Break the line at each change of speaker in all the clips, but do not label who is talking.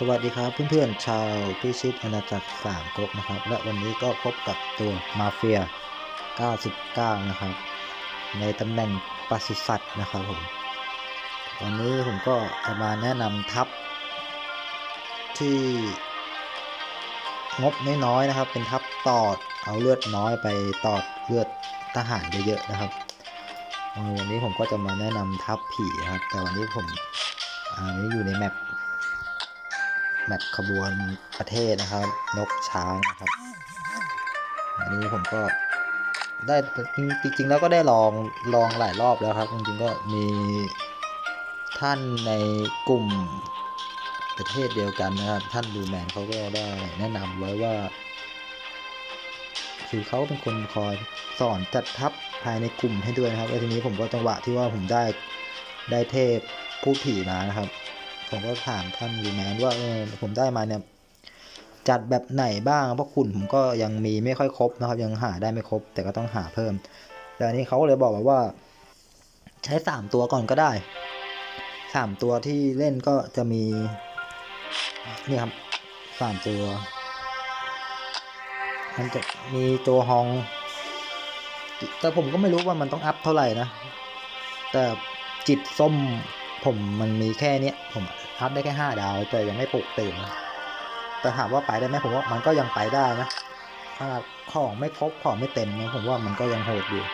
สวัสดีครับเพื่อนๆชาวพิชิตอาณาจักรสามก๊กนะครับ และวันนี้ก็พบกับตัวมาเฟีย 99 นะครับ ในตำแหน่งปศุสัตว์นะครับผมวันนี้ผมก็จะมาแนะนำทัพที่งบน้อยๆนะครับ เป็นทัพตอดเอาเลือดน้อยไปตอดเลือดทหารเยอะๆนะครับวันนี้ผมก็จะมาแนะนำทัพผีนะครับ แต่วันนี้ผมอันนี้อยู่ในแมป แมปขบวนประเทศนะครับ นกช้างนะครับ อันนี้ผมก็ได้จริงๆแล้วก็ได้ลองลองหลายรอบแล้วครับ จริงๆก็มีท่านในกลุ่มประเทศเดียวกันนะครับ ท่านดูแมนเขาก็ได้แนะนำไว้ว่า คือเขาเป็นคนคอยสอนจัดทัพภายในกลุ่มให้ด้วยนะครับแล้วทีนี้ผมก็จังหวะที่ว่าผมได้ได้เทพผู้ผีมานะครับ ผมก็ถามท่านรีแมนว่าเออผมได้มาเนี่ยจัดแบบไหนบ้างเพราะคุณผมก็ยังมีไม่ค่อยครบนะครับ ยังหาได้ไม่ครบ แต่ก็ต้องหาเพิ่ม แต่อันนี้เขาเลยบอกมาว่า ใช้สามตัวก่อนก็ได้สามตัวที่เล่นก็จะมี นี่ครับสามตัว มันจะมีตัวฮอง แต่ผมก็ไม่รู้ว่ามันต้องอัพเท่าไหร่นะ แต่จิตส้ม ผมมันมีแค่เนี้ยผมอัพได้แค่ห้าดาว แต่ยังไม่ปลุกตื่นแต่ถามว่าไปได้ไหมผมว่ามันก็ยังไปได้นะขนาของไม่ครบของไม่เต็มนะผมว่ามันก็ยังโหดอยู่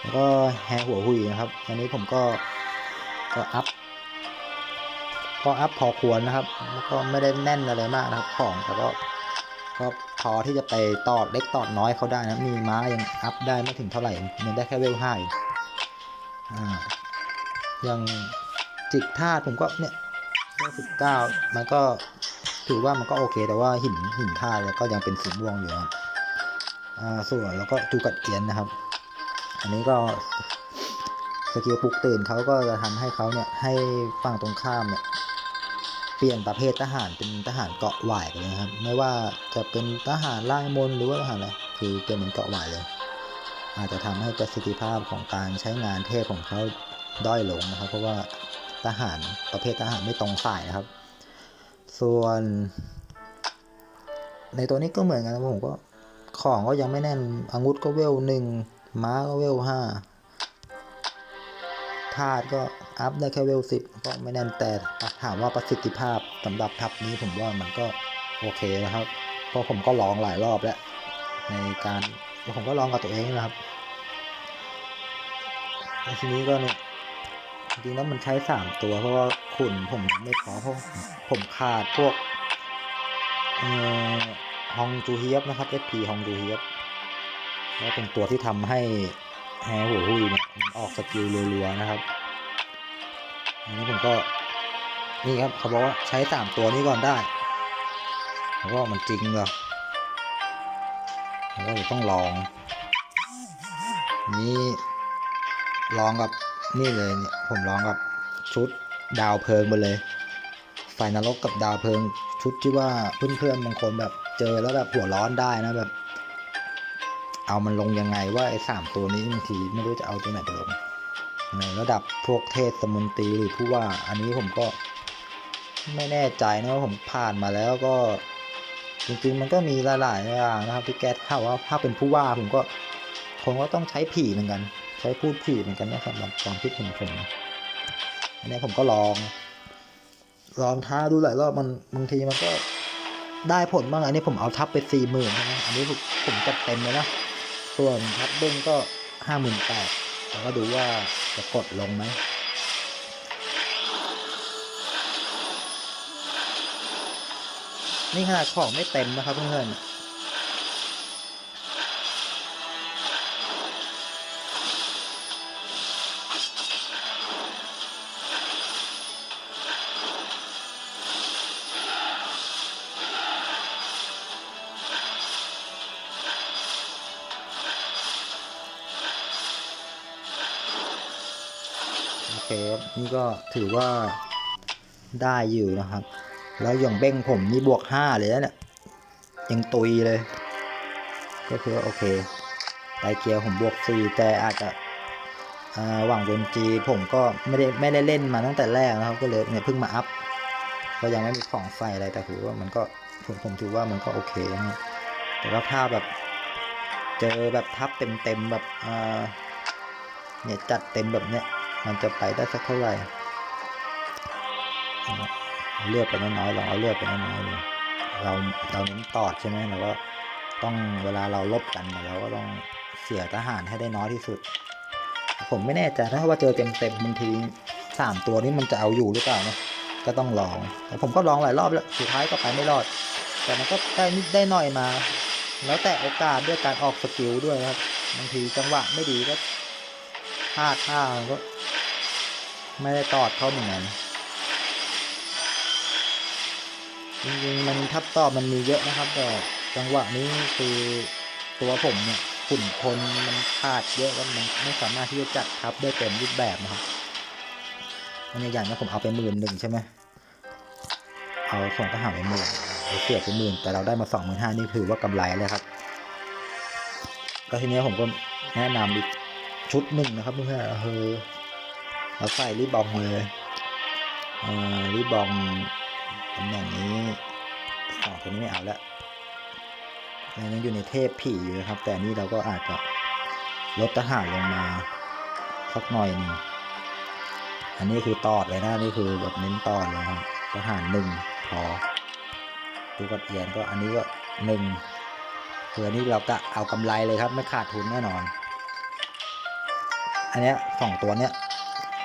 แล้วก็แฮหัวหุยนะครับ อันนี้ผมก็ก็อัพก็อัพพอควรนะครับ แล้วก็ไม่ได้แน่นอะไรมากนะครับ ของแต่ก็ก็พอที่จะไปตอดเล็กตอดน้อยเขาได้นะมีม้ายังอัพได้ไม่ถึงเท่าไหร่มันได้แค่เวลห้าอ่า อย่างจิกธาตุผมก็เนี่ยได้สิบเก้ามันก็ถือว่ามันก็โอเคแต่ว่าหินหินธาตุเนี่ยก็ยังเป็นสีม่วงอยู่ครับอ่าส่วนแล้วก็จูกัดเอียนนะครับ อันนี้ก็สกิลปลุกตื่นเขาก็จะทำให้เขาเนี่ยให้ฝั่งตรงข้ามเนี่ยเปลี่ยนประเภททหารเป็นทหารเกาะหวายไปเลยครับ ไม่ว่าจะเป็นทหารล่ามนหรือว่าทหารอะไรคือเปลี่ยนเป็นเกาะหวายเลย อาจจะทำให้ประสิทธิภาพของการใช้งานเทพของเขา ด้อยลงนะครับ เพราะว่าทหารประเภททหารไม่ตรงฝ่ายนะครับ ส่วน ในตัวนี้ก็เหมือนกันนะผมก็ของก็ยังไม่แน่นอาวุธก็เวลหนึ่งม้าก็เวลห้าธาตุก็อัพได้แค่เวลสิบก็ไม่แน่นแต่ถามว่าประสิทธิภาพสำหรับทัพนี้ผมว่ามันก็โอเคนะครับ เพราะผมก็ลองหลายรอบแล้วในการผมก็ลองกับตัวเองนะครับทีนี้ก็เนี่ย จริงๆแล้วมันใช้สามตัว เพราะว่าขุนผมไม่พอเพราะผมขาดพวกเอ่อฮองจูเฮียบนะครับ SP ฮองจูเฮียบแล้วเป็นตัวที่ทำให้แฮหัวหุยเนี่ยมันออกสกิลรัวๆนะครับ อันนี้ผมก็นี่ครับเขาบอกว่าใช้สามตัวนี้ก่อนได้ผมว่ามันจริงเหรอผมก็จะต้องลอง นี่ลองกับ นี่เลยเนี่ยผมลองกับชุดดาวเพลิงไปเลยไฟนรกกับดาวเพลิง ชุดที่ว่าเพื่อนๆบางคนแบบเจอแล้วแบบหัวร้อนได้นะแบบ เอามันลงยังไงว่าไอ้สามตัวนี้บางทีไม่รู้จะเอาตัวไหนไปลงในระดับพวกเทศมนตรีหรือผู้ว่าอันนี้ผมก็ไม่แน่ใจนะว่าผมผ่านมาแล้วก็ จริงๆ มันก็มีหลายๆอย่างนะครับที่แก้ถ้าว่าถ้าเป็นผู้ว่าผมก็คงก็ต้องใช้ผีเหมือนกัน ใช้พูดผีเหมือนกันนะสำหรับความคิดเห็นผมอันนี้ผมก็ลอง ลองท้าดูหลายรอบมันบางทีมันก็ได้ผลบ้างอันนี้ผมเอาทับไปสี่หมื่นนะอันนี้ผมจัดเต็มเลยนะส่วนทับเด้งก็ห้าหมื่นแปดแล้วก็ดูว่าจะกดลงไหมนี่ขนาดของไม่เต็มนะครับเพื่อนๆ นี่ก็ถือว่าได้อยู่นะครับ แล้วอย่างเบ้งผมนี่บวกห้าเลยนะเนี่ยยังตุยเลย ก็คือโอเคไตเกียร์ผมบวกสี่แต่อาจจะหวังเวนจีผมก็ไม่ได้ไม่ได้เล่นมาตั้งแต่แรกนะครับ ก็เลยเนี่ยเพิ่งมาอัพก็ยังไม่มีของใส่อะไรแต่ถือว่ามันก็ผมผมถือว่ามันก็โอเคนะครับแต่ว่าถ้าแบบเจอแบบทับเต็มๆแบบเนี่ยจัดเต็มแบบเนี้ย มันจะไปได้สักเท่าไหร่เลือดไปน้อยๆลองเอาเลือดไปน้อยๆเลยเราเราเน้นตอดใช่ไหมเราก็ต้องเวลาเราลบกันเราก็ต้องเสียทหารให้ได้น้อยที่สุด ผมไม่แน่ใจถ้าว่าเจอเต็มๆบางทีสามตัวนี้มันจะเอาอยู่หรือเปล่านะก็ต้องลองแต่ผมก็ลองหลายรอบแล้วสุดท้ายก็ไปไม่รอด แต่มันก็ได้นิดได้หน่อยมา แล้วแต่โอกาสด้วยการออกสกิลด้วยครับบางทีจังหวะไม่ดีก็พลาดท่าก็ ไม่ได้ตอดเขาเหมือนกันจริงๆมันทับตอบมันมีเยอะนะครับ แต่จังหวะนี้คือตัวผมเนี่ยขุ่นทนมันขาดเยอะแล้วมันไม่สามารถที่จะจัดทับได้เต็มรูปแบบนะครับอันนี้อย่างนี้ผมเอาไปหมื่นหนึ่งใช่ไหมเอาส่งทหารไปหมื่นเราเสียไปหมื่นแต่เราได้มาสองหมื่นห้านี่ถือว่ากำไรเลยครับ ก็ทีนี้ผมก็แนะนำอีกชุดหนึ่งนะครับเพื่อนๆเออ เราใส่รีบองเลยอ่อรีบองตำแหน่งนี้สองตัวนี้ไม่เอาแล้วยังอยู่ในเทพผีอยู่นะครับ แต่นี่เราก็อาจจะลดทหารลงมาสักหน่อยหนึ่งอันนี้คือตอดเลยนะนี่คือแบบเน้นตอดเลยครับทหารหนึ่งพอดูกับเอียนก็อันนี้ก็หนึ่งคืออันนี้เราก็เอากำไรเลยครับ ไม่ขาดทุนแน่นอน อันเนี้ยสองตัวเนี้ย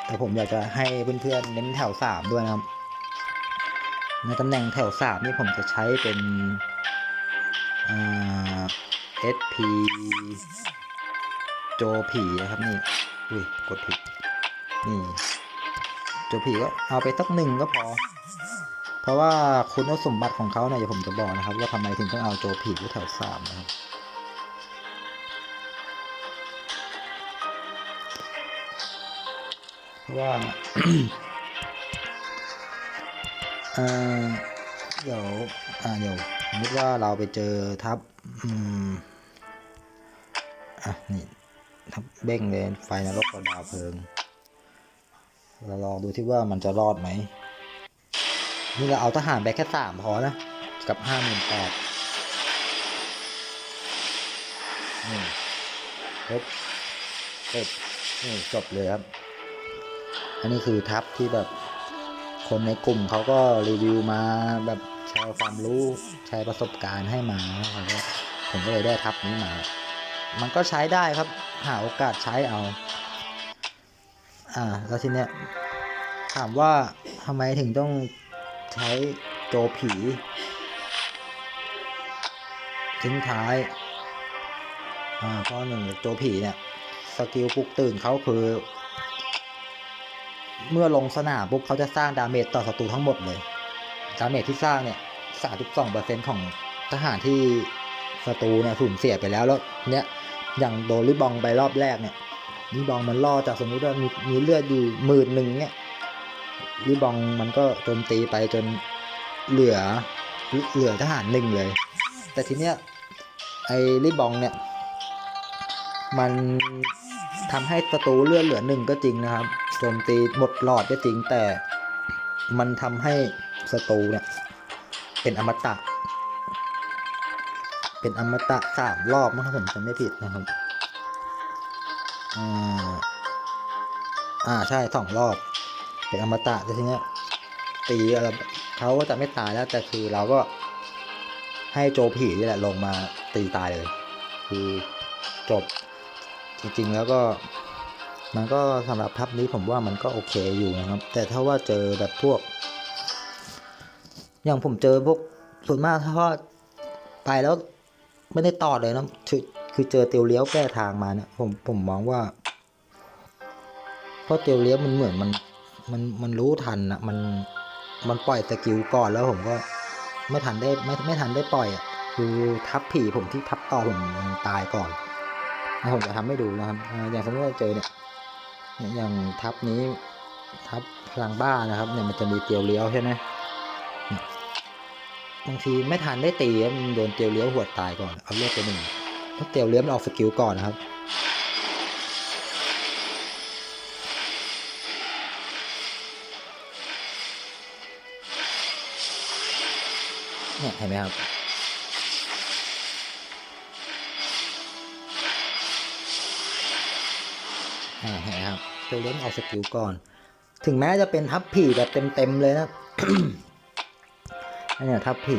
แต่ผมอยากจะให้เพื่อนๆเน้นแถวสามด้วยนะครับ ในตำแหน่งแถวสามนี่ผมจะใช้เป็นอ่า SP โจผีนะครับนี่ อุ้ยกดผิด นี่ โจผีก็เอาไปสักหนึ่งก็พอ เพราะว่าคุณสมบัติของเขาเนี่ยเดี๋ยวผมจะบอกนะครับ ว่าทำไมถึงต้องเอาโจผีไว้แถวสามนะครับ ว่าเออเดี๋ยวอ่าเดี๋ยวสมมติว่าเราไปเจอทับอืมอะนี่ทับเบ้งเลยไฟนรกกับดาวเพลิง เราลองดูที่ว่ามันจะรอดไหมนี่เราเอาทหารไปแค่สามพอนะกับห้าหมื่นแปดนี่ครบครบนี่จบเลยครับ อันนี้คือทับที่แบบคนในกลุ่มเขาก็รีวิวมาแบบแชร์ความรู้แชร์ประสบการณ์ให้มาแล้วก็ผมก็เลยได้ทับนี้มา มันก็ใช้ได้ครับ หาโอกาสใช้เอา อ่า แล้วทีเนี้ยถามว่าทำไมถึงต้องใช้โจผีทิ้งท้าย อ่าเพราะหนึ่งโจผีเนี่ย สกิลปลุกตื่นเขาคือ เมื่อลงสนามปุ๊บเขาจะสร้างดาเมจต่อศัตรูทั้งหมดเลย ดาเมจที่สร้างเนี่ย 32%ของทหารที่ศัตรูเนี่ยสูญเสียไปแล้วแล้วเนี้ยอย่างโดนริบองไปรอบแรกเนี่ยริบองมันล่อจากสมมติว่ามีมีเลือดอยู่หมื่นหนึ่งเนี่ยริบองมันก็โจมตีไปจนเหลือเหลือทหารหนึ่งเลย แต่ทีเนี้ยไอ้ริบองเนี่ย มันทำให้ศัตรูเลือดเหลือหนึ่งก็จริงนะครับ โจมตีหมดหลอดก็จริงแต่มันทำให้ศัตรูเนี่ยเป็นอมตะ เป็นอมตะสามรอบมั้งถ้าผมจำไม่ผิดนะครับอ่าอ่าใช่สองรอบ เป็นอมตะแต่ทีเนี้ยตีอะไรเขาก็จะไม่ตายแล้วแต่คือเราก็ให้โจผีนี่แหละลงมาตีตายเลย คือจบจริงๆแล้วก็ มันก็สำหรับทัพนี้ผมว่ามันก็โอเคอยู่นะครับ แต่ถ้าว่าเจอแบบพวก อย่างผมเจอพวกส่วนมากถ้าไปแล้วไม่ได้ต่อเลยนะคือคือเจอเตียวเลี้ยวแก้ทางมาเนี่ยผมผมมองว่าเพราะเตียวเลี้ยวมันเหมือนมันมันมันรู้ทันอะมันมันปล่อยสกิลก่อนแล้วผมก็ไม่ทันได้ไม่ไม่ทันได้ปล่อยอะคือทับผีผมที่ทับต่อผมตายก่อนผมจะทำให้ดูนะครับอย่างสมมติว่าเจอเนี่ย อย่างทับนี้ทับพลังบ้านะครับเนี่ยมันจะมีเตียวเลี้ยวใช่ไหมบางทีไม่ทันได้ตีมันโดนเตียวเลี้ยวหัวตายก่อนเอาเลือดไปหนึ่งเพราะเตียวเลี้ยวมันออกสกิลก่อนนะครับเนี่ยเห็นไหมครับอ่าเห็นไหมครับ ตัวเล่นออกสกิลก่อน ถึงแม้จะเป็นทับผีแบบเต็มๆเลยนะอันนี้ทับผี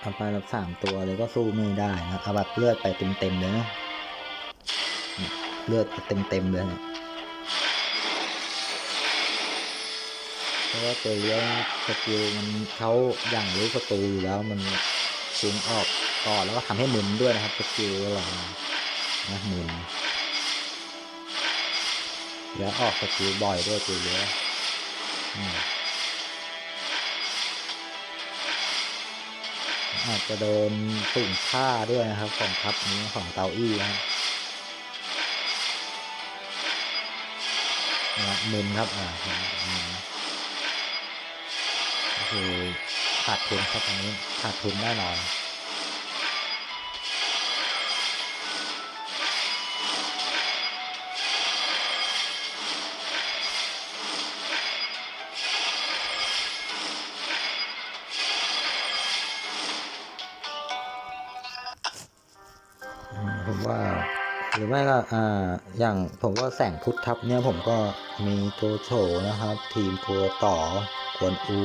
เอาไปแบบสามตัวเลยก็สู้ไม่ได้นะเอาแบบเลือดไปเต็มๆเลยนะเลือดเต็มๆเลยเนี่ย เพราะว่าตัวเลี้ยงสกิลมันเขาอย่างรู้ศัตรูอยู่แล้วมันชิงออกก่อนแล้วก็ทำให้หมุนด้วยนะครับสกิลเวลานะหมุนแล้วออกสกิลบ่อยด้วยตัวเลี้ยอาจจะโดนสูงค่าด้วยนะครับ ของทับนี้ของเตาอี้นะครับเนี่ยมึนครับอ่ามึนก็ คือขาดทุนครับตรงนี้ขาดทุนแน่นอนผมว่าหรือไม่ก็อ่าอย่างผมว่าแสงพุทธทับเนี่ยผมก็มีโจโฉนะครับ ทีมครัวต่อ กวนอู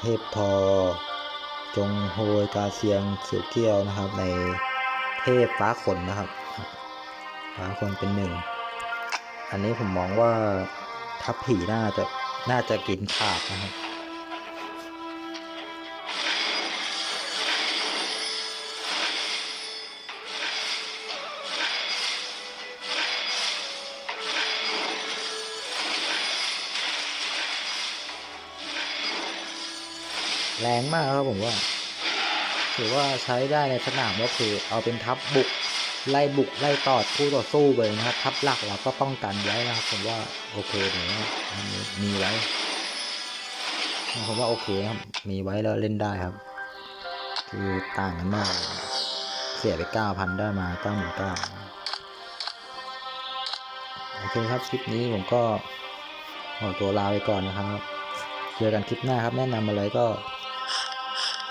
เทพทอ จงโฮยกาเซียงเขียวเกี้ยวนะครับ ในเทพฟ้าขนนะครับ ฟ้าขนเป็นหนึ่ง อันนี้ผมมองว่าทัพผีน่าจะน่าจะกินขาดนะครับ แรงมากครับผมว่าถือว่าใช้ได้ในสนามก็คือเอาเป็นทัพบุก ไล่บุกไล่ตอดคู่ต่อสู้เลยนะครับ ทัพหลักเราก็ป้องกันไว้นะครับผมว่าโอเคเลยนะอันนี้มีไว้ผมว่าโอเคครับ มีไว้แล้วเล่นได้ครับ คือต่างกันมาก เสียไปเก้าพันได้มาเก้าหมื่นเก้าโอเคครับคลิปนี้ผมก็ขอตัวลาไปก่อนนะครับ เจอกันคลิปหน้าครับ แนะนำอะไรก็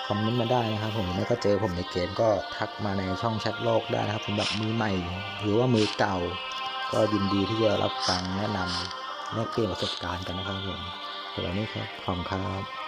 คอมเมนต์มาได้นะครับผมแล้วก็เจอผมในเกมก็ทักมาในช่องแชทโลกได้นะครับสำหรับมือใหม่ หรือว่ามือเก่า ก็ยินดีที่จะรับฟังแนะนำแลกเปลี่ยนประสบการณ์กันนะครับผมสำหรับนี่ครับขอบคุณครับ